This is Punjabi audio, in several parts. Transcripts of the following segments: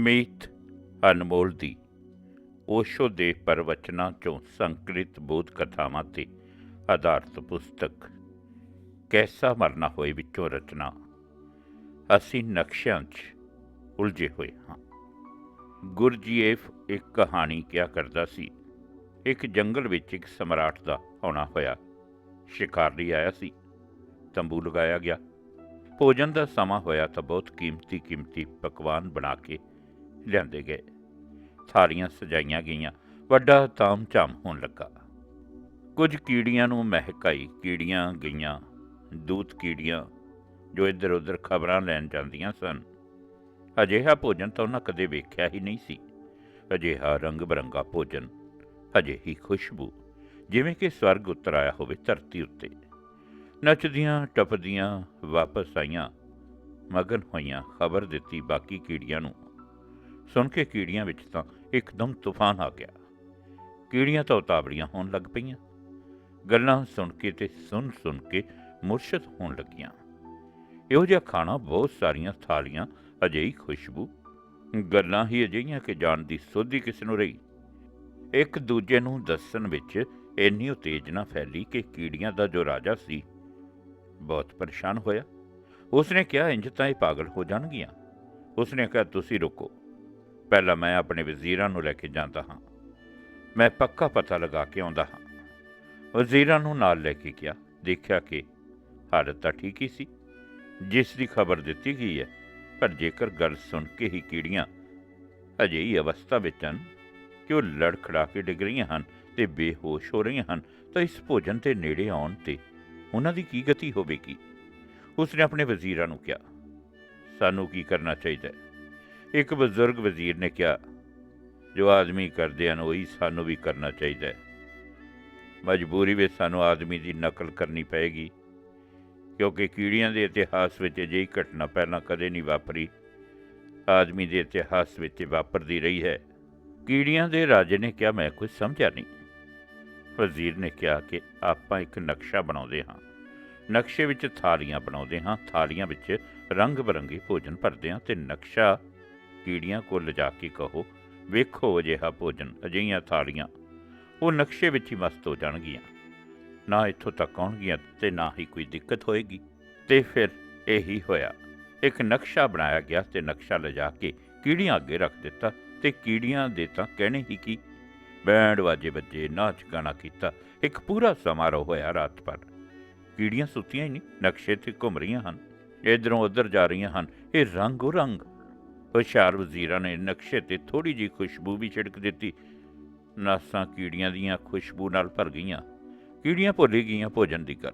ਮੀਤ ਅਨਮੋਲ ਦੀ। ਓਸ਼ੋ ਦੇ ਪਰਵਚਨਾਂ ਚੋਂ ਸੰਕਲਿਤ ਬੋਧ ਕਥਾਵਾਂ ਤੇ ਆਧਾਰਿਤ ਪੁਸਤਕ, ਕੈਸਾ ਮਰਨਾ ਹੋਏ ਵਿੱਚੋਂ ਰਚਨਾ। ਅਸੀਂ ਨਕਸ਼ਿਆਂ 'ਚ ਉਲਝੇ ਹੋਏ ਹਾਂ। ਗੁਰਜੀਏਫ ਇੱਕ ਕਹਾਣੀ ਕਿਹਾ ਕਰਦਾ ਸੀ। ਇੱਕ ਜੰਗਲ ਵਿੱਚ ਇੱਕ ਸਮਰਾਟ ਦਾ ਆਉਣਾ ਹੋਇਆ। ਸ਼ਿਕਾਰ ਲਈ ਆਇਆ ਸੀ। ਤੰਬੂ ਲਗਾਇਆ ਗਿਆ। ਭੋਜਨ ਦਾ ਸਮਾਂ ਹੋਇਆ ਤਾਂ ਬਹੁਤ ਕੀਮਤੀ ਕੀਮਤੀ ਪਕਵਾਨ ਬਣਾ ਕੇ ਲਿਆਂਦੇ ਗਏ। ਥਾਲੀਆਂ ਸਜਾਈਆਂ ਗਈਆਂ। ਵੱਡਾ ਤਾਮ-ਝਾਮ ਹੋਣ ਲੱਗਾ। ਕੁਝ ਕੀੜੀਆਂ ਨੂੰ ਮਹਿਕ ਆਈ ਕੀੜੀਆਂ ਗਈਆਂ, ਦੂਤ ਕੀੜੀਆਂ ਜੋ ਇੱਧਰ ਉੱਧਰ ਖਬਰਾਂ ਲੈਣ ਜਾਂਦੀਆਂ ਸਨ। ਅਜਿਹਾ ਭੋਜਨ ਤਾਂ ਉਹਨਾਂ ਕਦੇ ਵੇਖਿਆ ਹੀ ਨਹੀਂ ਸੀ। ਅਜਿਹਾ ਰੰਗ ਬਰੰਗਾ ਭੋਜਨ ਅਜਿਹੀ ਖੁਸ਼ਬੂ, ਜਿਵੇਂ ਕਿ ਸਵਰਗ ਉਤਰ ਆਇਆ ਹੋਵੇ ਧਰਤੀ ਉੱਤੇ। ਨੱਚਦੀਆਂ, ਟੱਪਦੀਆਂ ਵਾਪਸ ਆਈਆਂ, ਮਗਨ ਹੋਈਆਂ ਖਬਰ ਦਿੱਤੀ ਬਾਕੀ ਕੀੜੀਆਂ ਨੂੰ। ਸੁਣ ਕੇ ਕੀੜੀਆਂ ਵਿੱਚ ਤਾਂ ਇੱਕਦਮ ਤੂਫਾਨ ਆ ਗਿਆ। ਕੀੜੀਆਂ ਤਾਂ ਉਤਾਵੜੀਆਂ ਹੋਣ ਲੱਗ ਪਈਆਂ। ਗੱਲਾਂ ਸੁਣ ਕੇ ਤੇ ਸੁਣ ਸੁਣ ਕੇ ਮੁਰਸ਼ਦ ਹੋਣ ਲੱਗੀਆਂ। ਇਹੋ ਜਿਹਾ ਖਾਣਾ ਬਹੁਤ ਸਾਰੀਆਂ ਥਾਲੀਆਂ ਅਜਿਹੀ ਖੁਸ਼ਬੂ, ਗੱਲਾਂ ਹੀ ਅਜਿਹੀਆਂ ਕਿ ਜਾਣ ਦੀ ਸੋਧੀ ਕਿਸ ਨੂੰ ਰਹੀ। ਇੱਕ ਦੂਜੇ ਨੂੰ ਦੱਸਣ ਵਿੱਚ ਇੰਨੀ ਉਤੇਜਨਾ ਫੈਲੀ ਕਿ ਕੀੜੀਆਂ ਦਾ ਜੋ ਰਾਜਾ ਸੀ, ਬਹੁਤ ਪਰੇਸ਼ਾਨ ਹੋਇਆ। ਉਸਨੇ ਕਿਹਾ, ਇੰਜ ਤਾਂ ਇਹ ਪਾਗਲ ਹੋ ਜਾਣਗੀਆਂ। ਉਸਨੇ ਕਿਹਾ, ਤੁਸੀਂ ਰੁਕੋ। ਪਹਿਲਾਂ ਮੈਂ ਆਪਣੇ ਵਜ਼ੀਰਾਂ ਨੂੰ ਲੈ ਕੇ ਜਾਂਦਾ ਹਾਂ। ਮੈਂ ਪੱਕਾ ਪਤਾ ਲਗਾ ਕੇ ਆਉਂਦਾ ਹਾਂ। ਵਜ਼ੀਰਾਂ ਨੂੰ ਨਾਲ ਲੈ ਕੇ ਗਿਆ। ਦੇਖਿਆ ਕਿ ਹਾਲਤ ਤਾਂ ਠੀਕ ਹੀ ਸੀ। ਜਿਸ ਦੀ ਖਬਰ ਦਿੱਤੀ ਗਈ ਹੈ, ਪਰ ਜੇਕਰ ਗੱਲ ਸੁਣ ਕੇ ਹੀ ਕੀੜੀਆਂ ਅਜਿਹੀ ਅਵਸਥਾ ਵਿੱਚ ਹਨ ਕਿ ਉਹ ਲੜਖੜਾ ਕੇ ਡਿੱਗ ਰਹੀਆਂ ਹਨ ਤੇ ਬੇਹੋਸ਼ ਹੋ ਰਹੀਆਂ ਹਨ, ਤਾਂ ਇਸ ਭੋਜਨ ਦੇ ਨੇੜੇ ਆਉਣ ਤੇ ਉਹਨਾਂ ਦੀ ਕੀ ਗਤੀ ਹੋਵੇਗੀ? ਉਸਨੇ ਆਪਣੇ ਵਜ਼ੀਰਾਂ ਨੂੰ ਕਿਹਾ, ਸਾਨੂੰ ਕੀ ਕਰਨਾ ਚਾਹੀਦਾ ਹੈ? ਇੱਕ ਬਜ਼ੁਰਗ ਵਜ਼ੀਰ ਨੇ ਕਿਹਾ, ਜੋ ਆਦਮੀ ਕਰਦੇ ਹਨ, ਉਹੀ ਸਾਨੂੰ ਵੀ ਕਰਨਾ ਚਾਹੀਦਾ ਹੈ। ਮਜਬੂਰੀ ਵਿੱਚ ਸਾਨੂੰ ਆਦਮੀ ਦੀ ਨਕਲ ਕਰਨੀ ਪਏਗੀ, ਕਿਉਂਕਿ ਕੀੜੀਆਂ ਦੇ ਇਤਿਹਾਸ ਵਿੱਚ ਅਜਿਹੀ ਘਟਨਾ ਪਹਿਲਾਂ ਕਦੇ ਨਹੀਂ ਵਾਪਰੀ। ਆਦਮੀ ਦੇ ਇਤਿਹਾਸ ਵਿੱਚ ਵਾਪਰਦੀ ਰਹੀ ਹੈ। ਕੀੜੀਆਂ ਦੇ ਰਾਜੇ ਨੇ ਕਿਹਾ, ਮੈਂ ਕੁਝ ਸਮਝਿਆ ਨਹੀਂ। ਵਜ਼ੀਰ ਨੇ ਕਿਹਾ ਕਿ ਆਪਾਂ ਇੱਕ ਨਕਸ਼ਾ ਬਣਾਉਂਦੇ ਹਾਂ। ਨਕਸ਼ੇ ਵਿੱਚ ਥਾਲੀਆਂ ਬਣਾਉਂਦੇ ਹਾਂ। ਥਾਲੀਆਂ ਵਿੱਚ ਰੰਗ ਬਰੰਗੇ ਭੋਜਨ ਭਰਦੇ ਹਾਂ ਤੇ ਨਕਸ਼ਾ ਕੀੜੀਆਂ ਕੋਲ ਲਿਜਾ ਕੇ ਕਹੋ, ਵੇਖੋ ਅਜਿਹਾ ਭੋਜਨ, ਅਜਿਹੀਆਂ ਥਾਲੀਆਂ। ਉਹ ਨਕਸ਼ੇ ਵਿੱਚ ਹੀ ਮਸਤ ਹੋ ਜਾਣਗੀਆਂ। ਨਾ ਇੱਥੋਂ ਤੱਕ ਆਉਣਗੀਆਂ ਤੇ ਨਾ ਹੀ ਕੋਈ ਦਿੱਕਤ ਹੋਏਗੀ। ਤੇ ਫਿਰ ਇਹੀ ਹੋਇਆ। ਇੱਕ ਨਕਸ਼ਾ ਬਣਾਇਆ ਗਿਆ ਤੇ ਨਕਸ਼ਾ ਲਿਜਾ ਕੇ ਕੀੜੀਆਂ ਅੱਗੇ ਰੱਖ ਦਿੱਤਾ ਤੇ ਕੀੜੀਆਂ ਦੇ ਤਾਂ ਕਹਿਣੇ ਹੀ ਕੀ। ਬੈਂਡ ਵਾਜੇ ਵੱਜੇ, ਨਾਚ ਗਾਣਾ ਕੀਤਾ, ਇੱਕ ਪੂਰਾ ਸਮਾਰੋਹ ਹੋਇਆ ਰਾਤ ਭਰ। ਕੀੜੀਆਂ ਸੁੱਤੀਆਂ ਹੀ ਨਹੀਂ, ਨਕਸ਼ੇ ਤੇ ਘੁੰਮ ਰਹੀਆਂ ਹਨ। ਇਧਰੋਂ ਉਧਰ ਜਾ ਰਹੀਆਂ ਹਨ। ਇਹ ਰੰਗੋ ਰੰਗ। ਹੁਸ਼ਿਆਰ ਵਜ਼ੀਰਾਂ ਨੇ ਨਕਸ਼ੇ ਤੇ ਥੋੜੀ ਜੀ ਖੁਸ਼ਬੂ ਵੀ ਛਿੜਕ ਦਿੱਤੀ। ਨਾਸਾਂ ਕੀੜੀਆਂ ਦੀਆਂ ਖੁਸ਼ਬੂ ਨਾਲ ਭਰ ਗਈਆਂ। ਕੀੜੀਆਂ ਭੁੱਲ ਗਈਆਂ ਭੋਜਨ ਦੀ ਗੱਲ।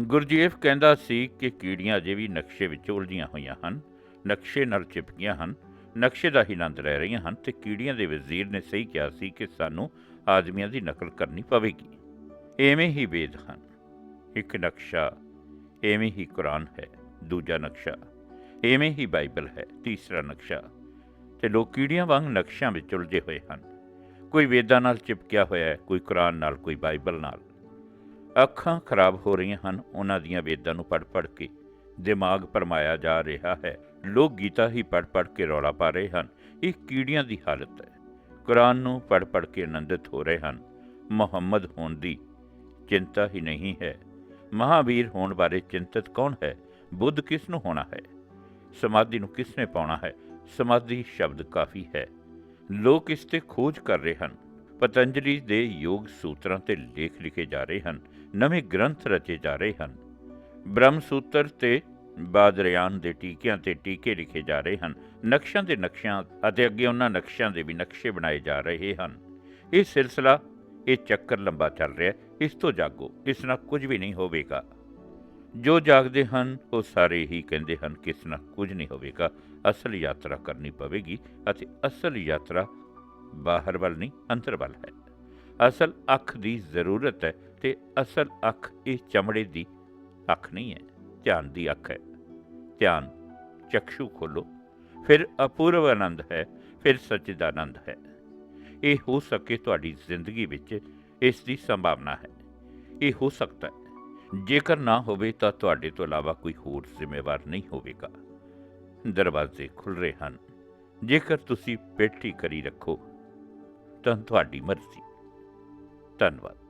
ਗੁਰਜੀਫ ਕਹਿੰਦਾ ਸੀ ਕਿ ਕੀੜੀਆਂ ਅਜੇ ਵੀ ਨਕਸ਼ੇ ਵਿੱਚ ਉਲਝੀਆਂ ਹੋਈਆਂ ਹਨ। ਨਕਸ਼ੇ ਨਾਲ ਚਿਪਕੀਆਂ ਹਨ। ਨਕਸ਼ੇ ਦਾ ਹੀ ਆਨੰਦ ਲੈ ਰਹੀਆਂ ਹਨ ਤੇ ਕੀੜੀਆਂ ਦੇ ਵਜ਼ੀਰ ਨੇ ਸਹੀ ਕਿਹਾ ਸੀ ਕਿ ਸਾਨੂੰ ਆਦਮੀਆਂ ਦੀ ਨਕਲ ਕਰਨੀ ਪਵੇਗੀ। ਐਵੇਂ ਹੀ ਵੇਦ ਹਨ। ਇੱਕ ਨਕਸ਼ਾ, ਐਵੇਂ ਹੀ ਕੁਰਾਨ ਹੈ। ਦੂਜਾ ਨਕਸ਼ਾ ਐਵੇਂ ਹੀ ਬਾਈਬਲ ਹੈ, ਤੀਸਰਾ ਨਕਸ਼ਾ। ਤੇ ਲੋਕ ਕੀੜੀਆਂ ਵਾਂਗ ਨਕਸ਼ਿਆਂ ਵਿੱਚ ਉਲਝੇ ਹੋਏ ਹਨ। ਕੋਈ ਵੇਦਾਂ ਨਾਲ ਚਿਪਕਿਆ ਹੋਇਆ ਹੈ, ਕੋਈ ਕੁਰਾਨ ਨਾਲ, ਕੋਈ ਬਾਈਬਲ ਨਾਲ। ਅੱਖਾਂ ਖਰਾਬ ਹੋ ਰਹੀਆਂ ਹਨ, ਉਹਨਾਂ ਦੀਆਂ ਵੇਦਾਂ ਨੂੰ ਪੜ੍ਹ ਪੜ੍ਹ ਕੇ ਦਿਮਾਗ ਪਰਮਾਇਆ ਜਾ ਰਿਹਾ ਹੈ। ਲੋਕ ਗੀਤਾ ਹੀ ਪੜ੍ਹ ਪੜ੍ਹ ਕੇ ਰੌਲਾ ਪਾ ਰਹੇ ਹਨ। ਇਹ ਕੀੜੀਆਂ ਦੀ ਹਾਲਤ ਹੈ। ਕੁਰਾਨ ਨੂੰ ਪੜ੍ਹ ਪੜ੍ਹ ਕੇ ਆਨੰਦਿਤ ਹੋ ਰਹੇ ਹਨ। ਮੁਹੰਮਦ ਹੋਣ ਦੀ ਚਿੰਤਾ ਹੀ ਨਹੀਂ ਹੈ। ਮਹਾਵੀਰ ਹੋਣ ਬਾਰੇ ਚਿੰਤਤ ਕੌਣ ਹੈ? ਬੁੱਧ ਕਿਸ ਨੂੰ ਹੋਣਾ ਹੈ? ਸਮਾਧੀ ਨੂੰ ਕਿਸ ਨੇ ਪਾਉਣਾ ਹੈ ਸਮਾਧੀ ਸ਼ਬਦ ਕਾਫੀ ਹੈ ਲੋਕ ਇਸ ਤੇ ਖੋਜ ਕਰ ਰਹੇ ਹਨ ਪਤੰਜਲੀ ਦੇ ਯੋਗ ਸੂਤਰਾਂ ਤੇ ਲੇਖ ਲਿਖੇ ਜਾ ਰਹੇ ਹਨ ਨਵੇਂ ਗ੍ਰੰਥ ਰਚੇ ਜਾ ਰਹੇ ਹਨ ਬ੍ਰਹਮ ਸੂਤਰ ਤੇ ਬਾਦਰਿਆਨ ਦੇ ਟੀਕਿਆਂ ਤੇ ਟੀਕੇ ਲਿਖੇ ਜਾ ਰਹੇ ਹਨ ਨਕਸ਼ਿਆਂ ਦੇ ਨਕਸ਼ਿਆਂ ਅਤੇ ਅੱਗੇ ਉਹਨਾਂ ਨਕਸ਼ਿਆਂ ਦੇ ਵੀ ਨਕਸ਼ੇ ਬਣਾਏ ਜਾ ਰਹੇ ਹਨ ਇਹ ਸਿਲਸਿਲਾ ਇਹ ਚੱਕਰ ਲੰਬਾ ਚੱਲ ਰਿਹਾ ਹੈ ਇਸ ਤੋਂ ਜਾਗੋ ਇਸ ਨਾਲ ਕੁਝ ਵੀ ਨਹੀਂ ਹੋਵੇਗਾ ਜੋ ਜਾਗਦੇ ਹਨ, ਉਹ ਸਾਰੇ ਹੀ ਕਹਿੰਦੇ ਹਨ ਕਿ ਇਸ ਨਾਲ ਕੁਝ ਨਹੀਂ ਹੋਵੇਗਾ, ਅਸਲ ਯਾਤਰਾ ਕਰਨੀ ਪਵੇਗੀ ਅਤੇ ਅਸਲ ਯਾਤਰਾ ਬਾਹਰ ਵੱਲ ਨਹੀਂ, ਅੰਦਰ ਵੱਲ ਹੈ। ਅਸਲ ਅੱਖ ਦੀ ਜ਼ਰੂਰਤ ਹੈ ਤੇ ਅਸਲ ਅੱਖ ਇਹ ਚਮੜੇ ਦੀ ਅੱਖ ਨਹੀਂ ਹੈ, ਧਿਆਨ ਦੀ ਅੱਖ ਹੈ। ਧਿਆਨ, ਚਕਸ਼ੂ ਖੋਲੋ ਫਿਰ ਅਪੂਰਵ ਆਨੰਦ ਹੈ, ਫਿਰ ਸੱਚਿਦਾਨੰਦ ਹੈ। ਇਹ ਹੋ ਸਕੇ ਤੁਹਾਡੀ ਜ਼ਿੰਦਗੀ ਵਿੱਚ ਇਸ ਦੀ ਸੰਭਾਵਨਾ ਹੈ। ਇਹ ਹੋ ਸਕਦਾ ਹੈ ਜੇਕਰ ਨਾ ਹੋਵੇ ਤਾਂ ਤੁਹਾਡੇ ਤੋਂ ਇਲਾਵਾ ਕੋਈ ਹੋਰ ਜ਼ਿੰਮੇਵਾਰ ਨਹੀਂ ਹੋਵੇਗਾ। ਦਰਵਾਜ਼ੇ ਖੁੱਲ ਰਹੇ ਹਨ। ਜੇਕਰ ਤੁਸੀਂ ਪੇਟੀ ਕਰੀ ਰੱਖੋ, ਤਾਂ ਤੁਹਾਡੀ ਮਰਜ਼ੀ। ਧੰਨਵਾਦ।